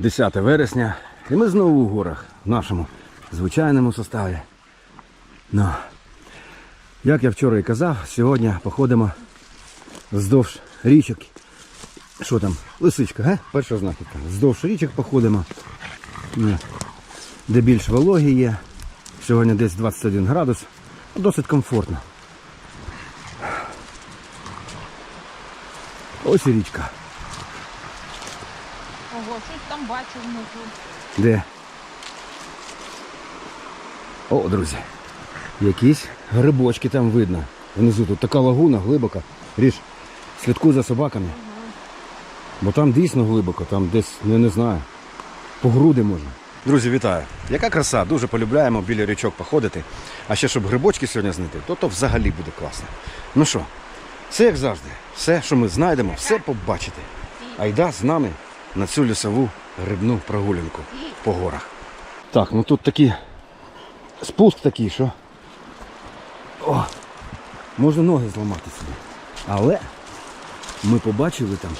10 вересня. І ми знову у горах в нашому звичайному составі. Ну, як я вчора і казав, сьогодні походимо вздовж річок. Що там? Лисичка, га? Перша знахідка. Вздовж річок походимо. Ну, Де більш вологі є. Сьогодні десь 21 градус. Досить комфортно. Ось і річка. Щось там бачу внизу. Де? О, друзі. Якісь грибочки там видно. Внизу тут така лагуна глибока. Ріж, слідкуй за собаками. Бо там дійсно глибоко, там десь, ну, не знаю, по груди можна. Друзі, вітаю! Яка краса, дуже полюбляємо біля річок походити. А ще щоб грибочки сьогодні знайти, то то взагалі буде класно. Ну що, все як завжди, все, що ми знайдемо, все побачите. Айда з нами на цю лісову грибну прогулянку по горах. Так, ну тут такий спуск такий, що. О, можна ноги зламати собі. Але ми побачили там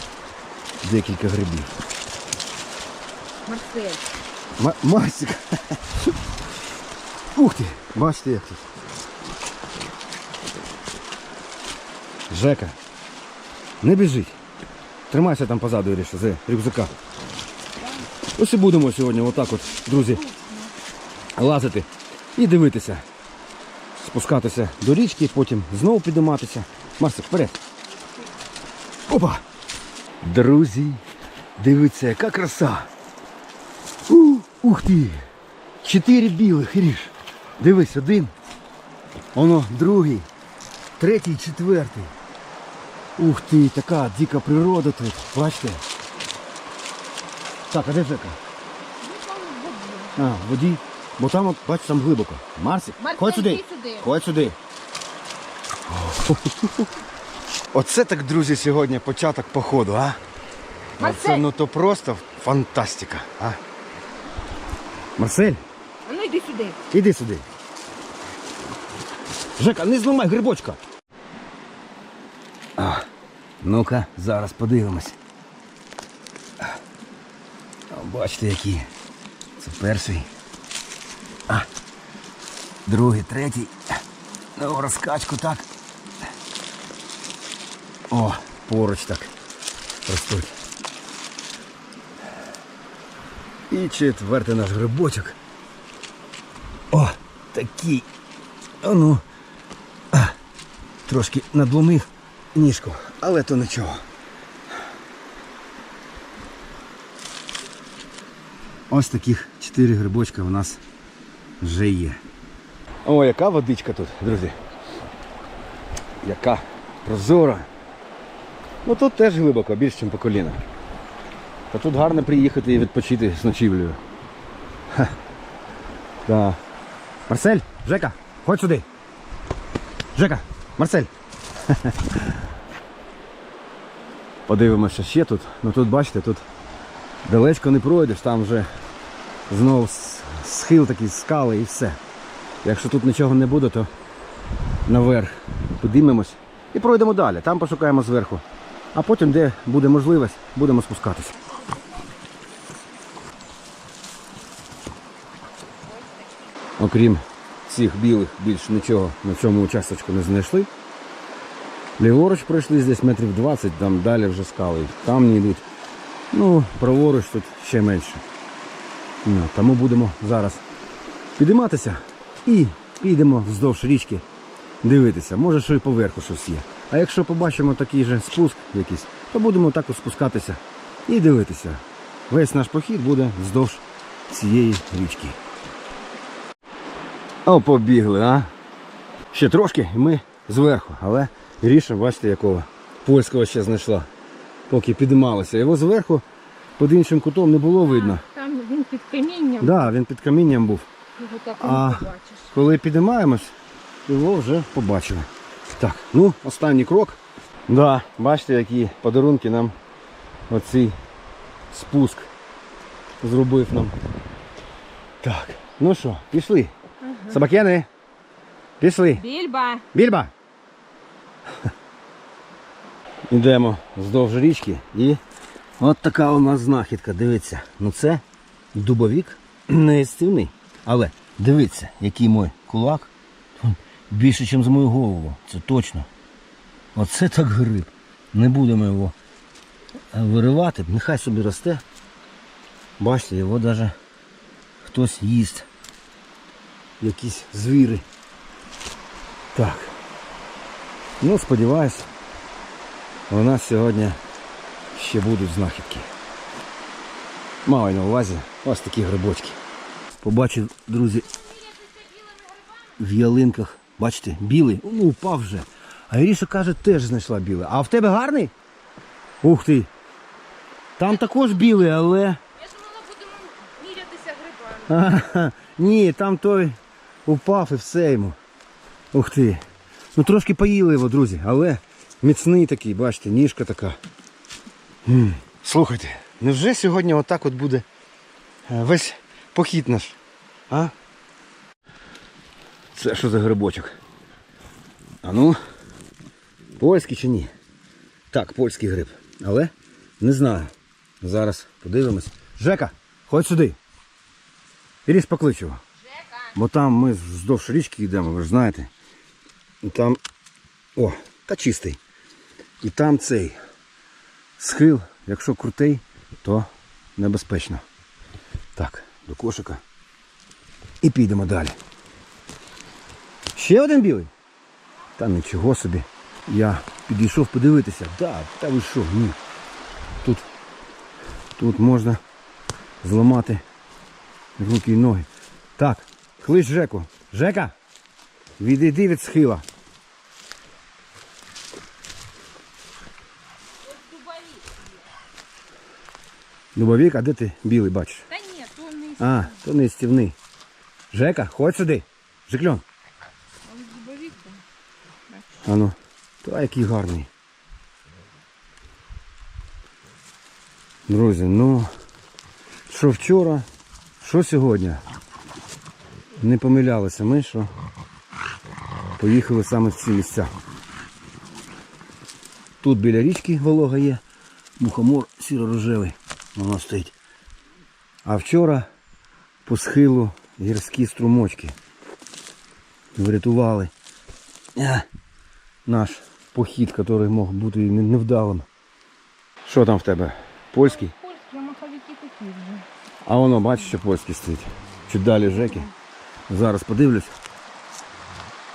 декілька грибів. Марсель. Ма- Масик. Ух ти, бачите як тут. Жека. Не біжить. Тримайся там позаду, Іріша, за рюкзака. Ось і будемо сьогодні отак от, друзі, лазити і дивитися. Спускатися до річки, потім знову підійматися. Марсик, вперед. Опа! Друзі, дивіться, яка краса. У, ух ти! Чотири білих, Іріш. Дивись, один. Воно другий, третій, четвертий. Ух ти, така дика природа тут. Бачите? Так, а де Жека? А, в воді. Бо там, от, бач, там глибоко. Марсик, Марсель, ходь сюди. йди сюди. Ходь сюди. Оце так, друзі, сьогодні початок походу, а? Марсель. Це ну то просто фантастика, а? Марсель, А ну йди сюди. іди сюди. Жека, не зламай грибочка. Ну-ка, зараз подивимось. Бачите, які. Це перший. А, другий, третій. Ну, розкачку так. О, поруч так. Ростуть. І четвертий наш грибочок. О, такий. А ну. А, трошки надломив ніжку, але то нічого. Ось таких чотири грибочка у нас вже є. О, яка водичка тут, друзі. Яка прозора. Ну тут теж глибоко, більше, ніж по коліна. Та тут гарно приїхати і відпочити з ночівлею. Так. Марсель, Жека, ходь сюди. Жека, Марсель. Подивимося ще тут. Ну тут бачите, тут далечко не пройдеш, там вже знов схил такий, скали і все. Якщо тут нічого не буде, то наверх підіймемось і пройдемо далі. Там пошукаємо зверху. А потім, де буде можливість, будемо спускатися. Окрім цих білих, більш нічого на цьому участочку не знайшли. Ліворуч пройшли десь метрів 20, там далі вже скали. Там не йдуть. Ну, праворуч тут ще менше. Ну, тому будемо зараз підійматися і підемо вздовж річки дивитися. Може, що і поверху щось є. А якщо побачимо такий же спуск якийсь, то будемо також спускатися і дивитися. Весь наш похід буде вздовж цієї річки. О, побігли, а? Ще трошки і ми зверху, але Гріша, бачите, якого польського ще знайшла. Поки підіймалася. Його зверху під іншим кутом не було видно. Там він під камінням. Так, да, він під камінням був. Його так А. Коли підіймаємось, його вже побачили. Так, ну, останній крок. Да, бачите, які подарунки нам оцей спуск зробив нам. Так, ну що, пішли. Собакени. Пішли. Більба. Більба. Йдемо вздовж річки і От така у нас знахідка, дивіться. Ну це дубовік не їстивний. Але дивіться, який мой кулак. Більше, ніж з мою голову. Це точно. Оце так гриб. Не будемо його е, виривати, нехай собі росте. Бачите, його навіть хтось їсть. Якісь звіри. Так. Ну, сподіваюсь, у нас сьогодні ще будуть знахідки. Маю на увазі ось такі грибочки. Побачив, друзі, в ялинках, бачите, білий, ну упав вже. А Іріша каже, теж знайшла білий. А в тебе гарний? Ух ти. Там також білий, але. Я думала, будемо мірятися грибами. Ага, ні, там той упав і все йому. Ух ти. Ну трошки поїли його, друзі, але міцний такий, бачите, ніжка така. М. Слухайте, невже сьогодні отак от буде е, весь похід наш? А? Це що за грибочок? А ну, польський чи ні? Так, польський гриб. Але не знаю. Зараз подивимось. Жека, ходь сюди. Іріс поклич його. Бо там ми вздовж річки йдемо, ви ж знаєте. І там. О, та чистий. І там цей схил, якщо крутий, то небезпечно. Так, до кошика. І підемо далі. Ще один білий? Та нічого собі. Я підійшов подивитися. Да, та ви що, ні. Тут, тут можна зламати руки і ноги. Так, клич Жеку. Жека, відійди від схила. Дубовік, а де ти білий бачиш? Та ні, то не А, то не стівний. Жека, ходь сюди. Жекльон. дубовік. А ну, та який гарний. Друзі, ну що вчора, що сьогодні? Не помилялися ми, що поїхали саме в ці місця. Тут біля річки волога є, мухомор сіро-рожевий, воно стоїть. А вчора по схилу гірські струмочки врятували. Е, наш похід, який мог бути невдалим. Що там в тебе? Польський? Польські, а маховики такі вже. А воно, бачиш, що польський стоїть. Чуть далі Жеки. Зараз подивлюсь.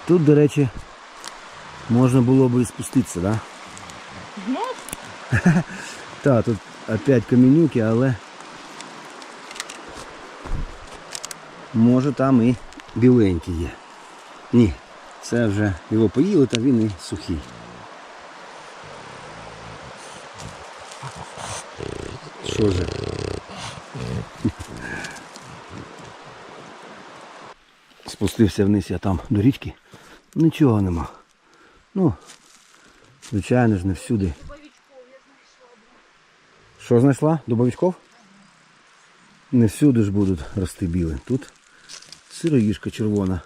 Тут, до речі, можна було б і спуститися, так? Знов? Да? Так, тут опять каменюки, але може там і біленький є. Ні, це вже його поїли, та він і сухий. Що же? Спустився вниз я там до річки. Нічого нема. Ну, звичайно ж, не всюди. Що знайшла? Дубовичков? Не всюди ж будуть рости біли. Тут сироїжка червона.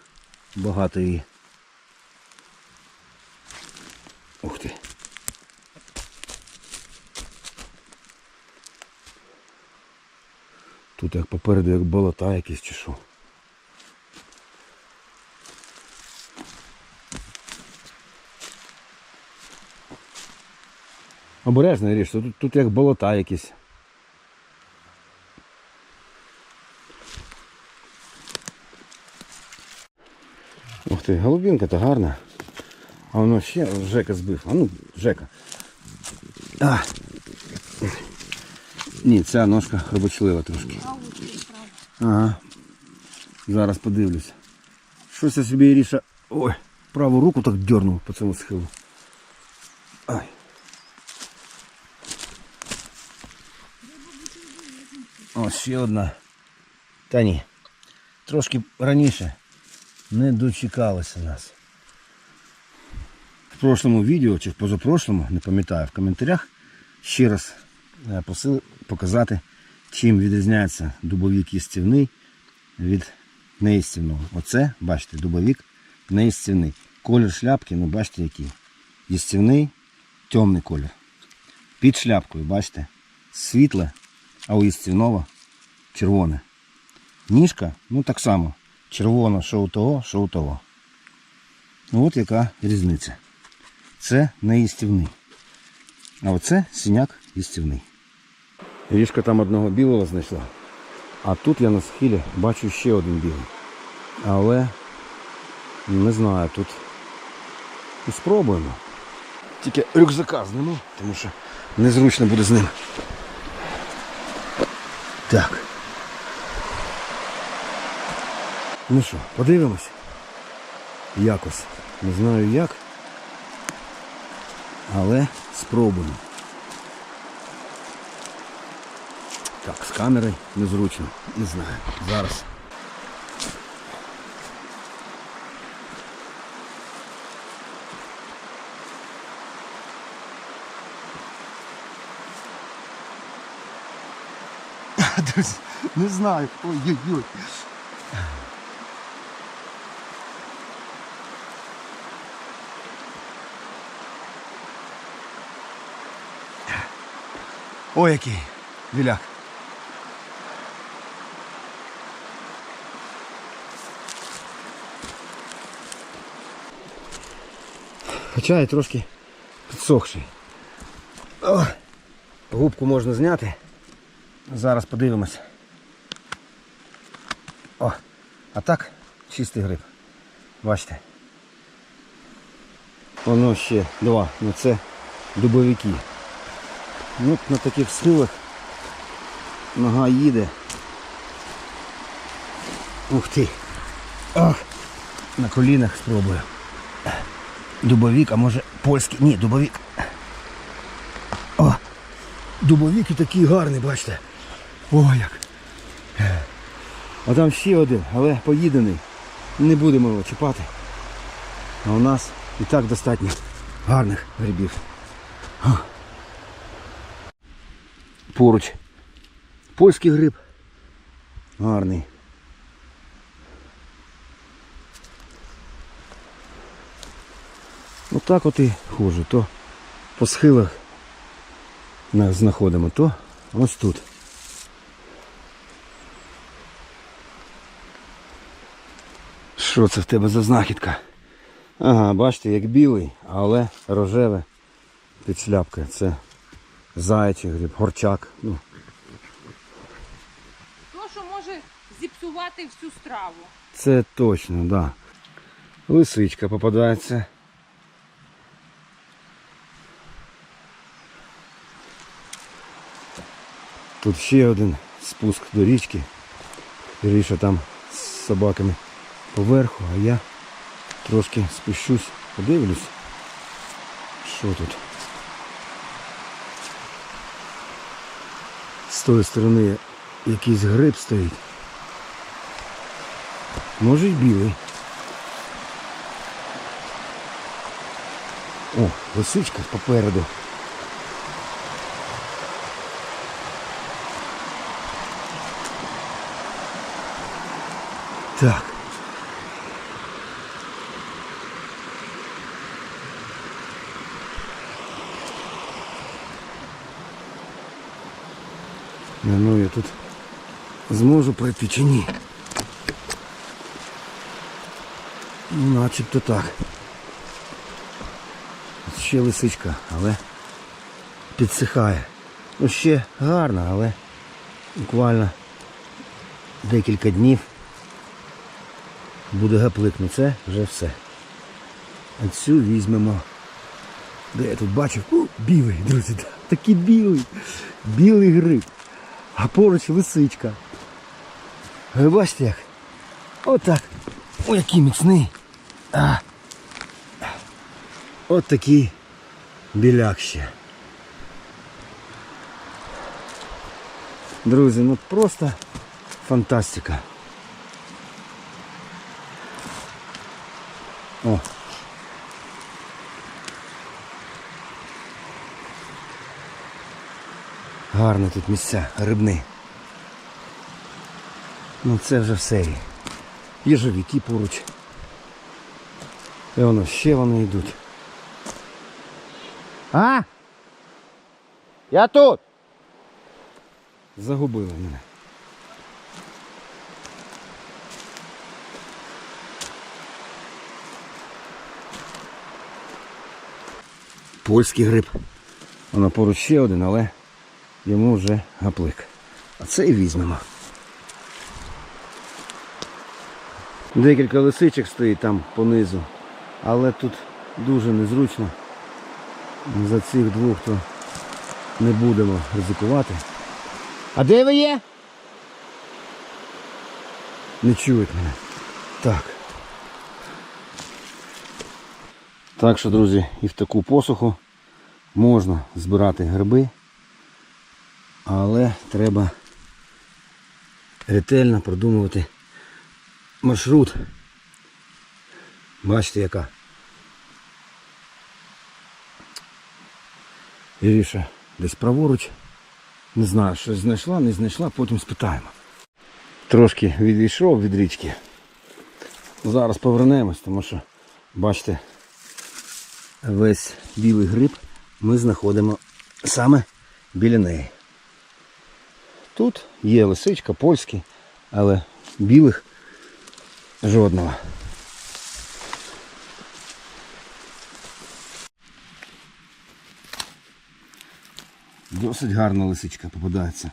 Багато її. Ух ти. Тут як попереду як болота якісь чи що. Обережно ріж, тут, тут як болота якісь. Ух ти, голубінка то гарна. А воно ще Жека збив. А ну, Жека. А. Ні, ця ножка хробочлива трошки. Ага. Зараз подивлюся. Щось я собі Іріша. Ой, праву руку так дернув по цьому схилу. О, ще одна. Та ні. Трошки раніше не дочекалися нас. В прошлому відео чи в позапрошлому, не пам'ятаю, в коментарях ще раз е, просили показати, чим відрізняється дубовік їстівний від неїстівного. Оце, бачите, дубовік неїстівний. Колір шляпки, ну бачите який. Їстівний, темний колір. Під шляпкою, бачите, світле, а у істинного червоне. Ніжка, ну так само. Червона, що у того, що у того. Ну от яка різниця. Це не їстівний. А оце синяк їстівний. Ріжка там одного білого знайшла. А тут я на схилі бачу ще один білий. Але не знаю, тут спробуємо. Тільки рюкзака зніму, тому що незручно буде з ним. Так. Ну що, подивимось. Якось. Не знаю як. Але спробуємо. Так, з камерою незручно. Не знаю. Зараз. Друзі, не знаю. Ой-ой-ой. Ой, який віляк. Хоча і трошки підсохший. О, губку можна зняти. Зараз подивимось. О, а так чистий гриб. Бачите. Воно ще два. Ну це дубовики. Ну, на таких схилах нога їде. Ух ти. Ох, на колінах спробую. Дубовик, а може польський. Ні, дубовик. О, дубовик і такий бачите. О, як. А там ще один, але поїдений. Не будемо його чіпати. А у нас і так достатньо гарних грибів. Поруч. Польський гриб. Гарний. Отак от і ходжу. То по схилах знаходимо, то ось тут. Що це в тебе за знахідка? Ага, бачите, як білий, але рожеве під шляпкою. Це заячий гриб, горчак. Ну, То, що може зіпсувати всю страву. це точно, так. Да. Лисичка попадається. Тут ще один спуск до річки. Іріша там з собаками поверху, а я трошки спущусь, подивлюсь, що тут. З тої сторони якийсь гриб стоїть. Може й білий. О, лисичка попереду. Так. Ну я тут зможу пройти чи ні. Ну, начебто так. Ще лисичка, але підсихає. Ну ще гарно, але буквально декілька днів буде гаплик. Ну це вже все. А цю візьмемо. Де я тут бачив? О, білий, друзі, такий білий. Білий гриб. А поруч лисичка. Ви бачите як? Отак. О, який міцний. А. От такий біляк ще. Друзі, ну просто фантастика. О. Гарно тут місця, рибни. Ну це вже все. Їжовики поруч. І воно ще вони йдуть. А? Я тут. загубили мене. Польський гриб. Воно поруч ще один, але йому вже гаплик. А це і візьмемо. Декілька лисичок стоїть там понизу, але тут дуже незручно. За цих двох то не будемо ризикувати. А де ви є? Не чують мене. Так. Так що, друзі, і в таку посуху можна збирати гриби, але треба ретельно продумувати маршрут. Бачите, яка. Іріша десь праворуч. Не знаю, щось знайшла, не знайшла, потім спитаємо. Трошки відійшов від річки. Зараз повернемось, тому що, бачите, весь білий гриб ми знаходимо саме біля неї. Тут є лисичка, польські, але білих жодного. Досить гарна лисичка попадається.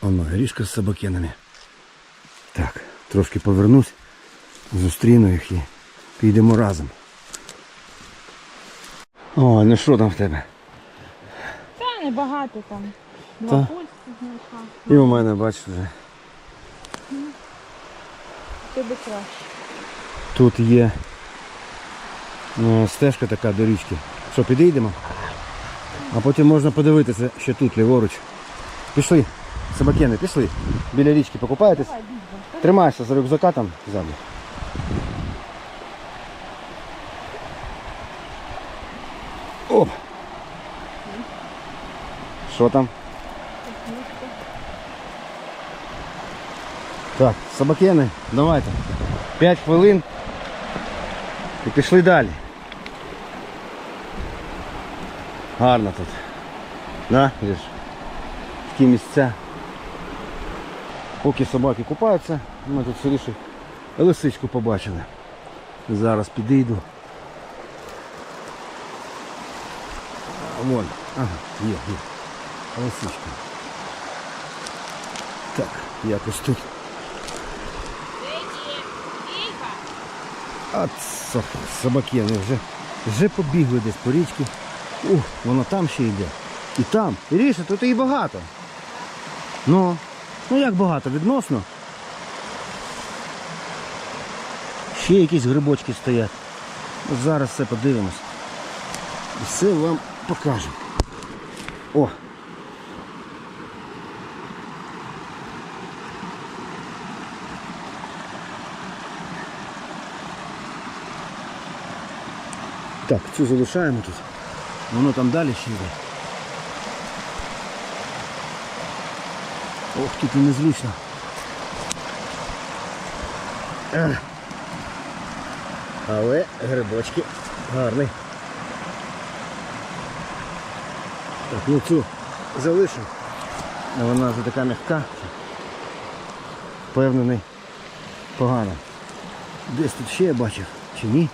Оно, горішка з собакенами. Так, трошки повернусь, зустріну їх і підемо разом. О, ну що там в тебе? Та небагато там. Та. Два польських знайшла. І у мене, бачиш, вже Тобі краще. тут є е, стежка така до річки. Що, підійдемо? А потім можна подивитися, що тут ліворуч. Пішли, собакени, пішли. Біля річки покупаєтесь? Давай, бігом. Тримайся за рюкзака там ззаду. Оп! Що там? Так, собакени, давайте. П'ять хвилин і пішли далі. Гарно тут. Да, Ліж? Такі місця. Поки собаки купаються, ми тут сиріше лисичку побачили. Зараз підійду. Вон, ага, є, є. Лисичка. Так, якось тут. А собаки вони вже, вже побігли десь по річці. Ух, воно там ще йде. І там. Іріша, тут і багато. Ну, ну як багато, відносно. Ще якісь грибочки стоять. Зараз все подивимось. І все вам покажемо. О! Так, цю залишаємо тут. Воно там далі ще йде. Ох, тут і незручно. Але грибочки гарний. Так, ну цю залишу. Вона вже така м'яка. Впевнений. Погано. Десь тут ще я бачив, чи ні?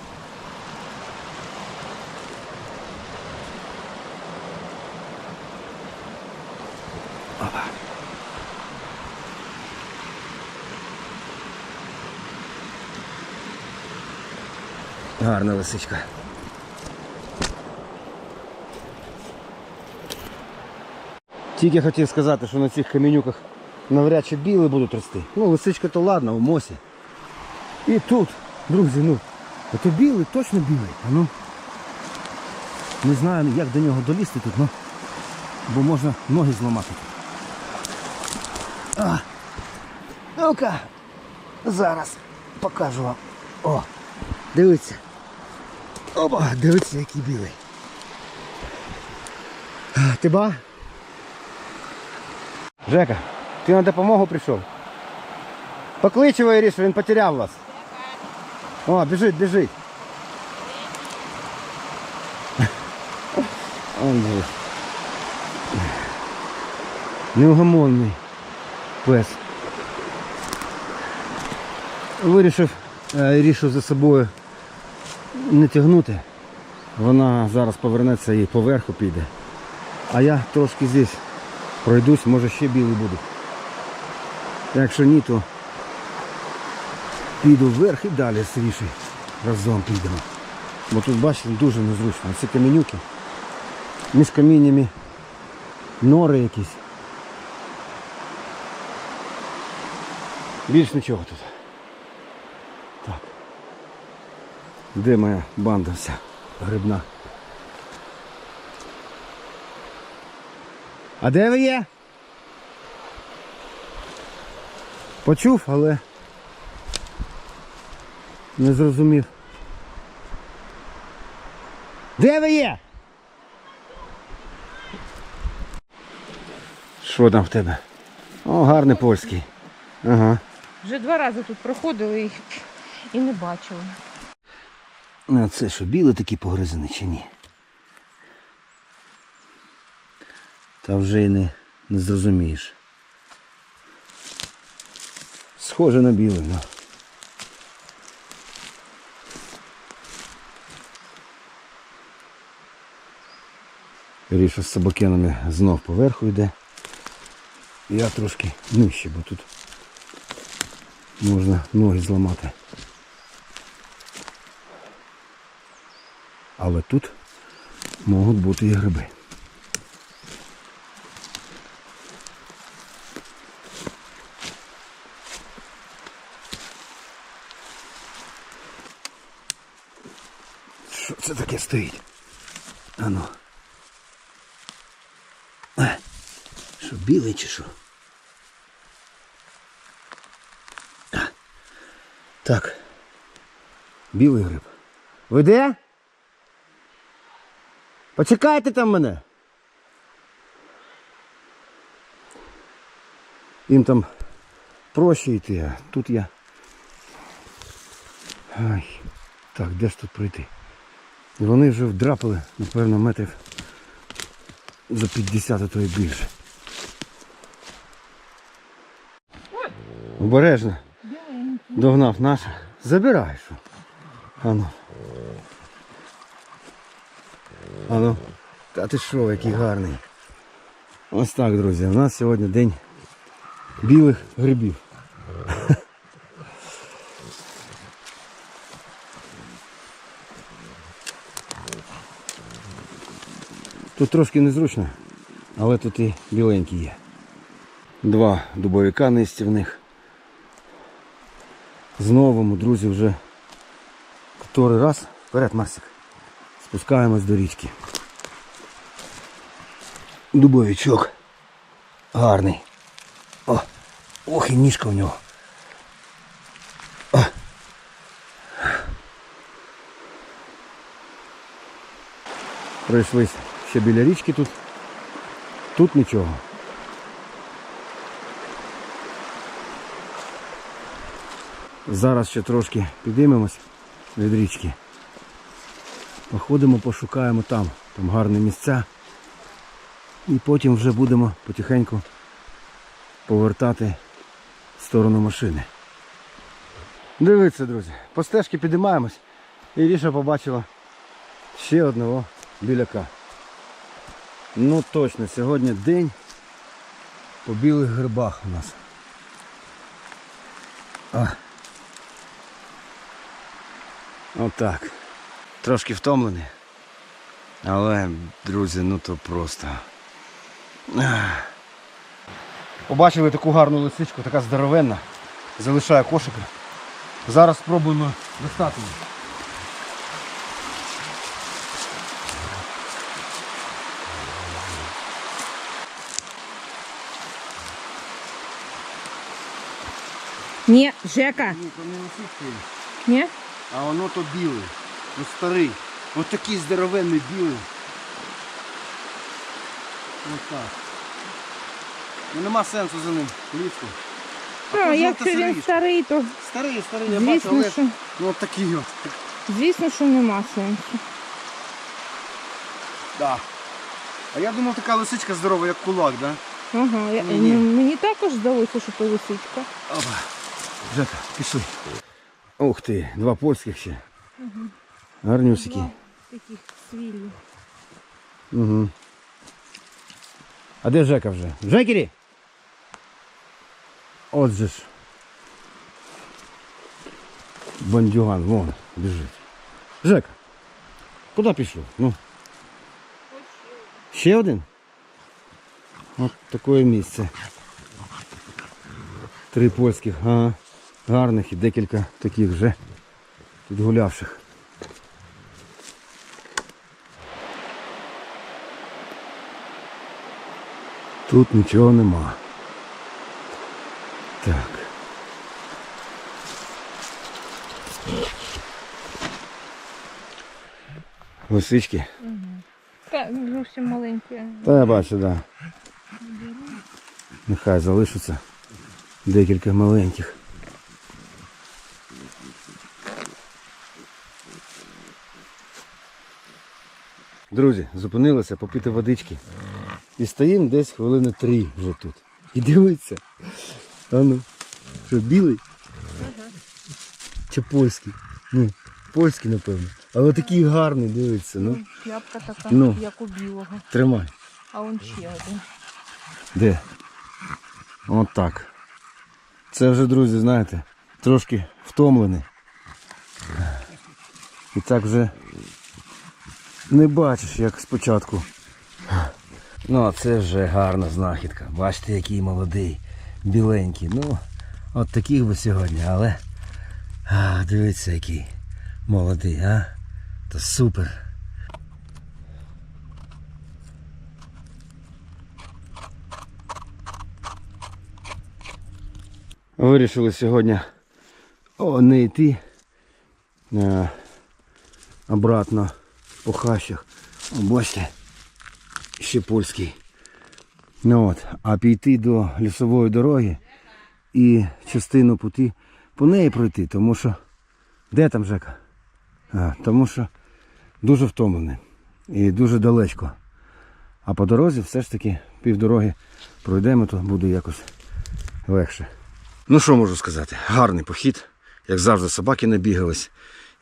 Гарна лисичка. Тільки хотів сказати, що на цих камінюках навряд чи біли будуть рости. Ну, лисичка то ладно, в мосі. І тут, друзі, ну, ото білий, точно білий. А ну. Не знаю, як до нього долізти тут, ну. Бо можна ноги зламати. А, ну-ка, зараз покажу вам. О, дивіться. Опа, дивіться, який білий. Ти ба? Жека, ти на допомогу прийшов? Поклич його, Іріш, він потеряв вас. О, біжить, біжить. Неугомонний пес. Вирішив е, Ірішу за собою не тягнути. Вона зараз повернеться і поверху піде. А я трошки здесь пройдусь, може ще білий буде. Якщо ні, то піду вверх і далі Рішею разом підемо. Бо тут, бачите, дуже незручно. Ці камінюки. Між каміннями нори якісь. Більш нічого тут. Так. Де моя банда вся грибна? А де ви є? Почув, але не зрозумів. Де ви є? Що там в тебе? О, гарний польський. Ага. Вже два рази тут проходили і, не бачили. А це що, білий такий погризаний чи ні? Та вже й не, не зрозумієш. Схоже на білий, ну. Ріша з собакенами знов поверху йде. Я трошки нижче, бо тут можна ноги зламати. Але тут можуть бути і гриби. Що це таке стоїть? Ану. Е, Що, білий чи що? Так. Білий гриб. Ви де? Почекайте там мене. Їм там проще йти, а тут я. Ай. Так, де ж тут пройти? І вони вже вдрапали, напевно, метрів за 50, а то і більше. Обережно. Догнав наш. Забирай що. Ану. Ану. Та ти що, який гарний. Ось так, друзі. У нас сьогодні день білих грибів. Тут трошки незручно, але тут і біленькі є. Два дубовика нестівних. Знову, друзі, вже котрий раз. Вперед, Марсик. Спускаємось до річки. Дубовичок. Гарний. О, ох і ніжка в нього. О. Пройшлись ще біля річки тут. Тут нічого. Зараз ще трошки підіймемось від річки. Походимо, пошукаємо там. Там гарні місця. І потім вже будемо потихеньку повертати в сторону машини. Дивіться, друзі, по стежці підіймаємось. І Ріша побачила ще одного біляка. Ну точно, сьогодні день по білих грибах у нас. Отак. Трошки втомлений. Але, друзі, ну то просто. Побачили таку гарну лисичку, така здоровенна. Залишає кошика. Зараз спробуємо достати її. Ні, Жека. Ні, то не лисичка. Ні? А воно то білий. Ну старий. Ось такий здоровенний білий. Ось так. Ну нема сенсу за ним влітку. А, тут якщо він старий, то Старий, старий, я бачу, але що, ну от такий от. звісно, що нема сенсу. Да. А я думав, така лисичка здорова, як кулак, да? Ага, я, Ні, ні. мені також здалося, що то лисичка. Опа. Жека, пішли. Ух ти, два польських ще. Гарнюсики. Два таких свілі. Угу. А де Жека вже? Жекері? От же ж. Бандюган, вон, біжить. Жека, куди пішов? Ну. Ще один? От таке місце. Три польських, ага. Гарних і декілька таких вже підгулявших. Тут нічого нема. Так. Лисички. Та зовсім маленькі. Та я бачу, так. Да. Нехай залишиться декілька маленьких. Друзі, зупинилися попити водички. І стоїмо десь хвилини три вже тут. І дивиться. А ну, що білий? Чи польський? Ну, польський, напевно. Але такий гарний, дивиться. Ну, Шляпка така, Ну. як у білого. тримай. А он ще один. Де? От так. Це вже, друзі, знаєте, трошки втомлений. І так вже не бачиш, як спочатку. Ну, а це вже гарна знахідка. Бачите, який молодий, біленький. Ну, от таких би сьогодні, але. А, дивіться, який молодий, а? То супер. Вирішили сьогодні о, не йти е, обратно по хащах. Бачите, ще польський. Ну от, а піти до лісової дороги і частину пути по неї пройти, тому що. Де там Жека? А, тому що дуже втомлений і дуже далечко. А по дорозі все ж таки півдороги пройдемо, то буде якось легше. Ну що можу сказати? Гарний похід. Як завжди, собаки набігались.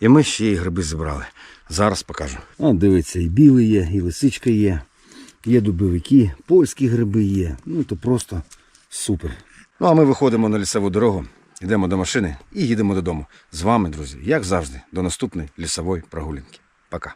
І ми ще й гриби зібрали. Зараз покажу. О, дивіться, і білий є, і лисичка є, є дубовики, польські гриби є. Ну то просто супер. Ну а ми виходимо на лісову дорогу, йдемо до машини і їдемо додому. З вами, друзі, як завжди, до наступної лісової прогулянки. Пока.